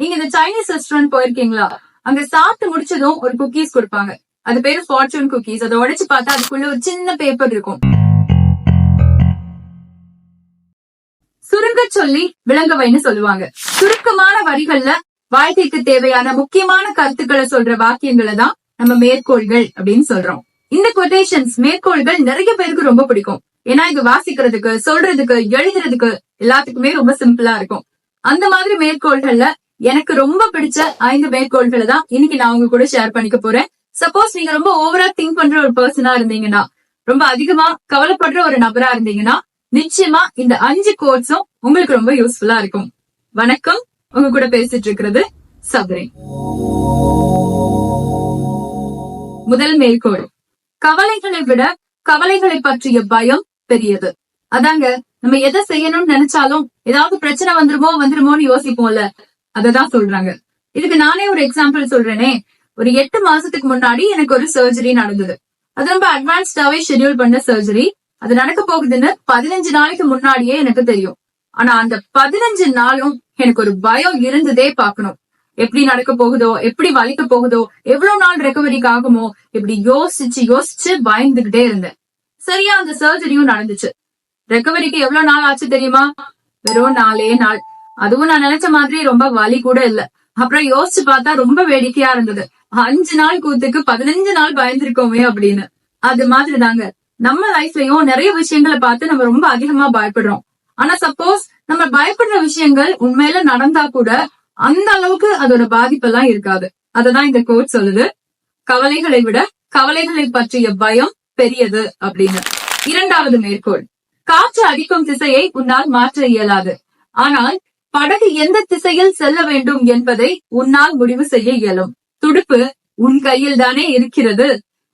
நீங்க இந்த Chinese restaurant போயிருக்கீங்களா? அங்க சாப்பிட்டு முடிச்சதும் ஒரு குக்கீஸ் கொடுப்பாங்க. அது பேரு ஃபார்ச்சூன் குக்கீஸ் அதை உடைச்சு பார்த்தா அதுக்குள்ள ஒரு சின்ன பேப்பர் இருக்கும். சுருங்க சொல்லி விளங்க வைன்னு சொல்லுவாங்க. சுருக்கமான வரிகள்ல வாழ்க்கைக்கு தேவையான முக்கியமான கருத்துக்களை சொல்ற வாக்கியங்களை தான் நம்ம மேற்கோள்கள் அப்படின்னு சொல்றோம். இந்த கொட்டேஷன்ஸ் மேற்கோள்கள் நிறைய பேருக்கு ரொம்ப பிடிக்கும். ஏன்னா இது வாசிக்கிறதுக்கு சொல்றதுக்கு எழுதுறதுக்கு எல்லாத்துக்குமே ரொம்ப சிம்பிளா இருக்கும். அந்த மாதிரி மேற்கோள்கள்ல எனக்கு ரொம்ப பிடிச்ச ஐந்து மேற்கோள்களை தான் இன்னைக்கு நான் உங்க கூட ஷேர் பண்ணிக்க போறேன். சப்போஸ் நீங்க ரொம்ப ஓவரா திங்க் பண்ற ஒரு பர்சனா இருந்தீங்கன்னா ரொம்ப அதிகமா கவலைப்படுற ஒரு நபரா இருந்தீங்கன்னா நிச்சயமா இந்த அஞ்சு கோட்ஸும் உங்களுக்கு ரொம்ப யூஸ்ஃபுல்லா இருக்கும். வணக்கம். உங்க கூட பேசிட்டு இருக்கிறது சபரி. முதல் மேற்கோள் கவலைகளை விட கவலைகளை பற்றிய பயம் பெரியது. அதாங்க நம்ம எதை செய்யணும்னு நினைச்சாலும் ஏதாவது பிரச்சனை வந்துருமோ வந்துருமோன்னு யோசிப்போம்ல. அததான் சொல்றாங்க. இதுக்கு நானே ஒரு எக்ஸாம்பிள் சொல்றேனே. ஒரு எட்டு மாசத்துக்கு முன்னாடி எனக்கு ஒரு சர்ஜரி நடந்தது. அது ரொம்ப அட்வான்ஸ்டாவே ஷெட்யூல் பண்ண சர்ஜரி அது நடக்க போகுதுன்னு பதினஞ்சு நாளைக்கு முன்னாடியே எனக்கு தெரியும். ஆனா அந்த பதினஞ்சு நாளும் எனக்கு ஒரு பயம் இருந்ததே பாக்கணும் எப்படி நடக்க போகுதோ எப்படி வலிக்க போகுதோ எவ்வளவு நாள் ரெக்கவரிக்கு ஆகுமோ இப்படி யோசிச்சு யோசிச்சு பயந்துகிட்டே இருந்தேன். சரியா அந்த சர்ஜரியும் நடந்துச்சு. ரெக்கவரிக்கு எவ்வளவு நாள் ஆச்சு தெரியுமா? வெறும் நாலே நாள். அதுவும் நான் நினைச்ச மாதிரி ரொம்ப வலி கூட இல்ல. அப்புறம் யோசிச்சு பார்த்தா ரொம்ப வேடிக்கையா இருந்தது. அஞ்சு நாள் கூத்துக்கு பதினஞ்சு நாள் பயந்துருக்கோமே அப்படின்னு. அது மாதிரி தாங்க. நம்ம லைஃப்லயும் நிறைய விஷயங்களை பார்த்து நம்ம ரொம்ப அதிகமா பயப்படுறோம். ஆனா சப்போஸ் நம்ம பயப்படுற விஷயங்கள் உண்மையில நடந்தா கூட அந்த அளவுக்கு அதோட பாதிப்பெல்லாம் இருக்காது. அததான் இந்த கோட் சொல்லுது. கவலைகளை விட கவலைகளை பற்றிய பயம் பெரியது அப்படின்னு. இரண்டாவது மேற்கோள். காற்று அடிக்கும் திசையை உன்னால் மாற்ற இயலாது. ஆனால் படகு எந்த திசையில் செல்ல வேண்டும் என்பதை உன்னால் முடிவு செய்ய இயலும். துடுப்பு உன் கையில் தானே இருக்கிறது.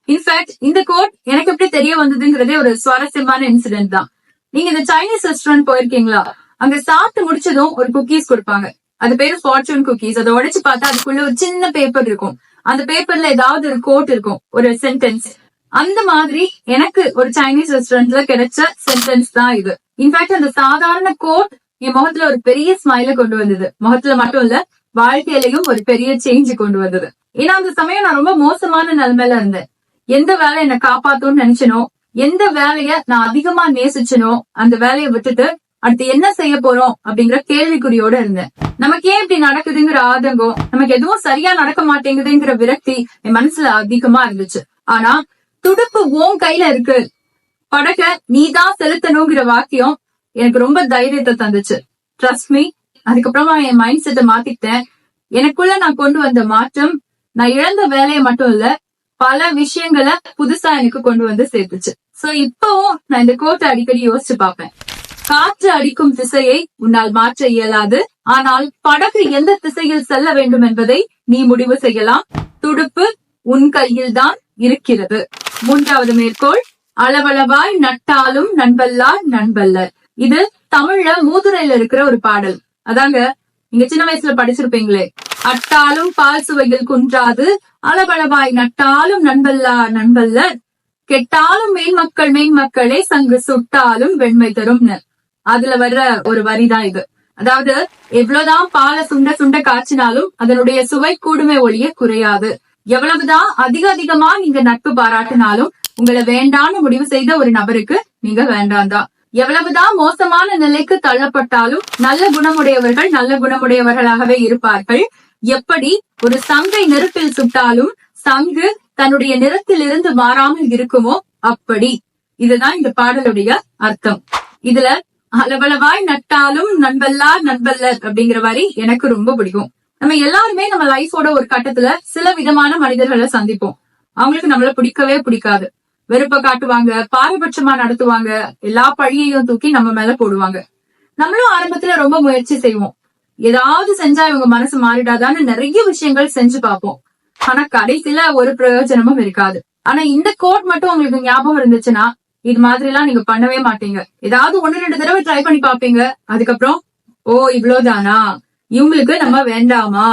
இன்ஃபேக்ட் இந்த கோட் எனக்கு எப்படி தெரிய வந்ததுங்கிறதே ஒரு சுவாரஸ்யமான இன்சிடென்ட் தான். நீங்க இந்த சைனீஸ் ரெஸ்டாரண்ட் போயிருக்கீங்களா? அங்க சாப்பிட்டு முடிச்சதும் ஒரு குக்கீஸ் கொடுப்பாங்க. அது பேரு ஃபார்ச்சூன் குக்கீஸ் அதை உடைச்சு பார்த்தா அதுக்குள்ள ஒரு சின்ன பேப்பர் இருக்கும். அந்த பேப்பர்ல ஏதாவது ஒரு கோட் இருக்கும். ஒரு சென்டென்ஸ் அந்த மாதிரி எனக்கு ஒரு சைனீஸ் ரெஸ்டாரண்ட்ல கிடைச்ச சென்டென்ஸ் தான் இது. இன்ஃபேக்ட் அந்த சாதாரண கோட் என் முகத்துல ஒரு பெரிய ஸ்மைல கொண்டு வந்தது. முகத்துல மட்டும் இல்ல வாழ்க்கையிலையும் ஒரு பெரிய சேஞ்ச் கொண்டு வந்தது. ஏன்னா அந்த சமயம் நான் ரொம்ப மோசமான நிலைமையில இருந்தேன். எந்த வேலை என்ன காப்பாத்தும்னு நினைச்சனோ எந்த வேலைய நான் அதிகமா நேசிச்சனோ அந்த வேலையை விட்டுட்டு அடுத்து என்ன செய்ய போறோம் அப்படிங்கிற கேள்விக்குறியோட இருந்தேன். நமக்கு ஏன் இப்படி நடக்குதுங்கிற ஆதங்கம் நமக்கு எதுவும் சரியா நடக்க மாட்டேங்குதுங்கிற விரக்தி என் மனசுல அதிகமா இருந்துச்சு. ஆனா துடுப்பு ஓன் கையில இருக்கு. படக நீதான் செலுத்தணுங்கிற வாக்கியம் எனக்கு ரொம்ப தைரியத்தை தந்துச்சு. ட்ரஸ்ட் மீ அதுக்கப்புறமா என் மைண்ட் செட்டை மாத்திட்டேன் எனக்குள்ள நான் கொண்டு வந்த மாற்றம் நான் இழந்த வேலையை மட்டும் இல்ல பல விஷயங்களை புதுசா எனக்கு கொண்டு வந்து சேர்த்துச்சு. சோ இப்பவும் நான் இந்த கோட்டை அடிக்கடி யோசிச்சு பார்ப்பேன். காற்று அடிக்கும் திசையை உன்னால் மாற்ற இயலாது. ஆனால் படகு எந்த திசையில் செல்ல வேண்டும் என்பதை நீ முடிவு செய்யலாம். துடுப்பு உன் கையில் தான் இருக்கிறது. மூன்றாவது மேற்கோள் அளவளவாய் நட்டாலும் நண்பல்லார் நண்பல்லர். இது தமிழ்ல மூதுரையில இருக்கிற ஒரு பாடல். அதாங்க நீங்க சின்ன வயசுல படிச்சிருப்பீங்களே. அட்டாலும் பால் சுவையில் குன்றாது அளவளவாய் நட்டாலும் நண்பல்லா நண்பல்லர் கெட்டாலும் மேன்மக்கள் மேன்மக்களே சங்கு சுட்டாலும் வெண்மை தரும்னு. அதுல வர்ற ஒரு வரிதான் இது. அதாவது எவ்வளவுதான் பாலை சுண்ட சுண்ட காய்ச்சினாலும் அதனுடைய சுவை கூடுமே ஒழிய குறையாது. எவ்வளவுதான் அதிக அதிகமா நீங்க நட்பு பாராட்டினாலும் உங்களை வேண்டான்னு முடிவு செய்த ஒரு நபருக்கு நீங்க வேண்டாம் தான் எவ்வளவுதான் மோசமான நிலைக்கு தள்ளப்பட்டாலும் நல்ல குணமுடையவர்கள் நல்ல குணமுடையவர்களாகவே இருப்பார்கள். எப்படி? ஒரு சங்கை நெருப்பில் சுட்டாலும் சங்கு தன்னுடைய நிறத்திலிருந்து மாறாமல் இருக்குமோ? அப்படி. இதுதான் இந்த பாடலுடைய அர்த்தம். இதுல அளவளவாய் நட்டாலும் நண்பல்லார் நண்பல்லர் அப்படிங்கிற வரி எனக்கு ரொம்ப பிடிக்கும். நம்ம எல்லாருமே நம்ம லைஃபோட ஒரு கட்டத்துல சில விதமான மனிதர்களை சந்திப்போம். அவங்களுக்கு நம்மள பிடிக்கவே பிடிக்காது. வெறுப்ப காட்டுவாங்க பாரபட்சமா நடத்துவாங்க எல்லா பழியையும் தூக்கி நம்ம மேல போடுவாங்க. நம்மளும் ஆரம்பத்துல ரொம்ப முயற்சி செய்வோம். ஏதாவது செஞ்சா இவங்க மனசு மாறிடாதான்னு நிறைய விஷயங்கள் செஞ்சு பார்ப்போம். ஆனா கடைசியில ஒரு பிரயோஜனமும் இருக்காது. ஆனா இந்த கோட் மட்டும் உங்களுக்கு ஞாபகம் இருந்துச்சுன்னா இது மாதிரி எல்லாம் நீங்க பண்ணவே மாட்டீங்க. ஏதாவது ஒண்ணு ரெண்டு தடவை ட்ரை பண்ணி பாப்பீங்க அதுக்கப்புறம் ஓ இவ்வளவுதானா? இவங்களுக்கு நம்ம வேண்டாமா?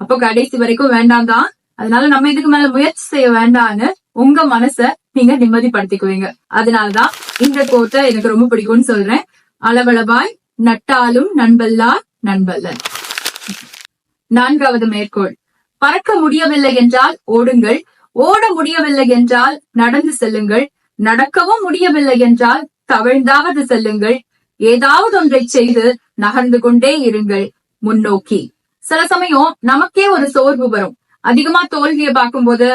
அப்போ கடைசி வரைக்கும் வேண்டாம் தான். அதனால நம்ம இதுக்கு மேல முயற்சி செய்ய வேண்டாம்னு உங்க மனச நீங்க நிம்மதிப்படுத்திக்குவீங்க. அதனாலதான் இந்த கோட்டை எனக்கு ரொம்ப பிடிக்கும்னு சொல்றேன். அளவளவாய் நட்டாலும் நண்பல்லா நண்பல்லன். நான்காவது மேற்கோள். பறக்க முடியவில்லை என்றால் ஓடுங்கள். ஓட முடியவில்லை என்றால் நடந்து செல்லுங்கள். நடக்கவும் முடியவில்லை என்றால் தவழ்ந்தாவது செல்லுங்கள். ஏதாவது ஒன்றை செய்து நகர்ந்து கொண்டே இருங்கள். முன்னோக்கி. சில சமயம் நமக்கே ஒரு சோர்வு வரும். அதிகமா தோல்வியை பார்க்கும்போது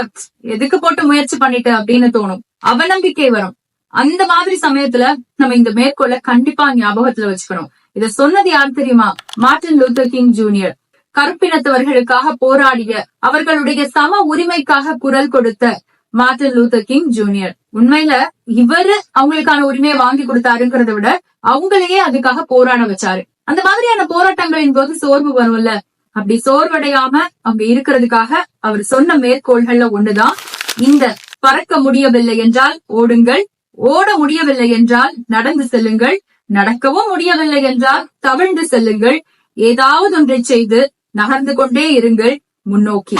எதுக்கு போட்டு முயற்சி பண்ணிட்டு? அப்படின்னு தோணும். அவநம்பிக்கை வரும். அந்த மாதிரி சமயத்துல நம்ம இந்த மேற்கோள கண்டிப்பா ஞாபகத்துல வச்சுக்கணும். இத சொன்னது யார் தெரியுமா? Martin Luther King junior. கருப்பினத்தவர்களுக்காக போராடிய அவர்களுடைய சம உரிமைக்காக குரல் கொடுத்த மார்டின் லூத்தர் கிங் ஜூனியர். உண்மையில இவரு அவங்களுக்கான உரிமையை வாங்கி கொடுத்தாருங்கிறத விட அவங்களையே அதுக்காக போராட வச்சாரு. அந்த மாதிரியான போராட்டங்களின் போது சோர்வு வரும்ல. அப்படி சோர்வடையாம அவங்க இருக்கிறதுக்காக அவர் சொன்ன மேற்கோள்கள்ல ஒண்ணுதான். இந்த பறக்க முடியவில்லை என்றால் ஓடுங்கள். ஓட முடியவில்லை என்றால் நடந்து செல்லுங்கள். நடக்கவும் முடியவில்லை என்றால் தவிழ்ந்து செல்லுங்கள். ஏதாவது ஒன்றை செய்து நகர்ந்து கொண்டே இருங்கள் முன்னோக்கி.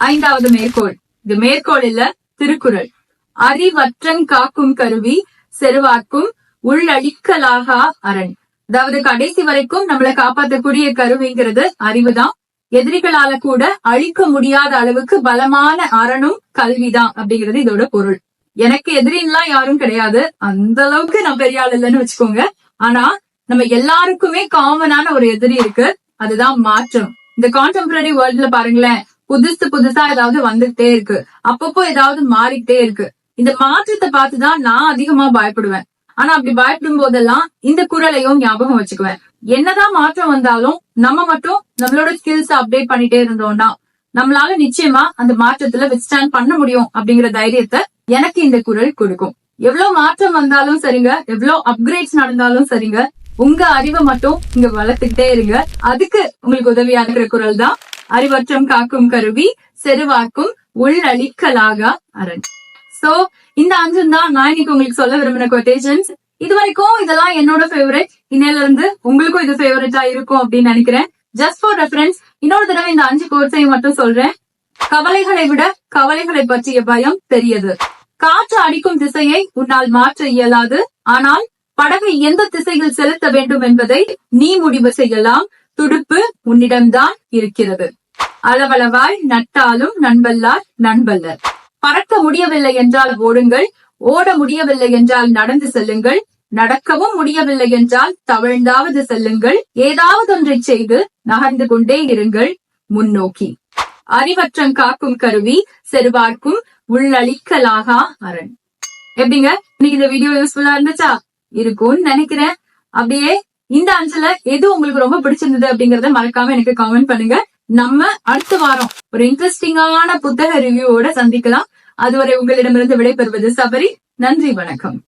ஐந்தாவது மேற்கோள். இது மேற்கோள் இல்ல திருக்குறள். அறிவற்றங் காக்கும் கருவி செருவாக்கும் உள்ளழிக்கலாகா அரண். அதாவது கடைசி வரைக்கும் நம்மளை காப்பாற்றக்கூடிய கருவிங்கிறது அறிவுதான். எதிரிகளால கூட அழிக்க முடியாத அளவுக்கு பலமான அரணும் கல்விதான் அப்படிங்கிறது இதோட பொருள். எனக்கு எதிரின்லாம் யாரும் கிடையாது. அந்த அளவுக்கு நான் பெரிய ஆள் இல்லைன்னு வச்சுக்கோங்க. ஆனா நம்ம எல்லாருக்குமே காமனான ஒரு எதிரி இருக்கு. அதுதான் மாற்றம். இந்த கான்டெம்பரரி வேர்ல்ட்ல பாருங்களேன் புதுசு புதுசா ஏதாவது வந்துகிட்டே இருக்கு. அப்பப்போ ஏதாவது மாறிக்கிட்டே இருக்கு. இந்த மாற்றத்தை பார்த்துதான் நான் அதிகமா பயப்படுவேன். ஆனா அப்படி பயப்படும் போதெல்லாம் இந்த குரலையும் ஞாபகம் வச்சுக்குவேன். என்னதான் மாற்றம் வந்தாலும் நம்ம மட்டும் நம்மளோட ஸ்கில்ஸ் அப்டேட் பண்ணிட்டே இருந்தோம்னா நம்மளால நிச்சயமா அந்த மாற்றத்துல வித்ஸ்டாண்ட் பண்ண முடியும் அப்படிங்கிற தைரியத்தை எனக்கு இந்த குரல் கொடுக்கும். எவ்வளவு மாற்றம் வந்தாலும் சரிங்க எவ்வளவு அப்கிரேட்ஸ் நடந்தாலும் சரிங்க உங்க அறிவை மட்டும் இங்க வளர்த்துக்கிட்டே இருங்க. அதுக்கு உங்களுக்கு உதவியா இருக்கிற குரல் தான் அறிவற்றம் காக்கும் கருவி செருவாக்கும் உள்ளழிக்கலாக அரண். சோ இந்த அஞ்சு தான் நான் இன்னைக்கு உங்களுக்கு சொல்ல விரும்பின கொட்டேஷன்ஸ் இது வரைக்கும் இதெல்லாம் என்னோட ஃபேவரட் இன்னையில இருந்து உங்களுக்கும் இது ஃபேவரட்டா இருக்கும் அப்படின்னு நினைக்கிறேன். ஜஸ்ட் ஃபார் ரெஃபரன்ஸ் இன்னொரு தடவை இந்த அஞ்சு கோர்ஸையும் மட்டும் சொல்றேன். கவலைகளை விட கவலைகளை பற்றிய பயம் பெரியது. காற்று அடிக்கும் திசையை உன்னால் மாற்ற இயலாது. ஆனால் படகை எந்த திசையில் செலுத்த வேண்டும் என்பதை நீ முடிவு செய்யலாம். துடுப்பு உன்னிடம்தான் இருக்கிறது. அளவளவாய் நட்டாலும் நண்பல்லார் நண்பல்லர். பறக்க முடியவில்லை என்றால் ஓடுங்கள். ஓட முடியவில்லை என்றால் நடந்து செல்லுங்கள். நடக்கவும் முடியவில்லை என்றால் தவழ்ந்தாவது செல்லுங்கள். ஏதாவது ஒன்றை செய்து நகர்ந்து கொண்டே இருங்கள். முன்னோக்கி. அறிவற்றம் காக்கும் கருவி செருவார்க்கும் உள்ளளிக்கலாகா அரண். எப்படிங்க? இன்னைக்கு இந்த வீடியோ யூஸ்ஃபுல்லா இருந்துச்சா? இருக்கும்னு நினைக்கிறேன். அப்படியே இந்த அஞ்சல எது உங்களுக்கு ரொம்ப பிடிச்சிருந்தது அப்படிங்கறத மறக்காம எனக்கு கமெண்ட் பண்ணுங்க. நம்ம அடுத்த வாரம் ஒரு இன்ட்ரெஸ்டிங்கான புத்தக ரிவ்யூவோட சந்திக்கலாம். அதுவரை உங்களிடமிருந்து விடைபெறுவது சபரி. நன்றி வணக்கம்.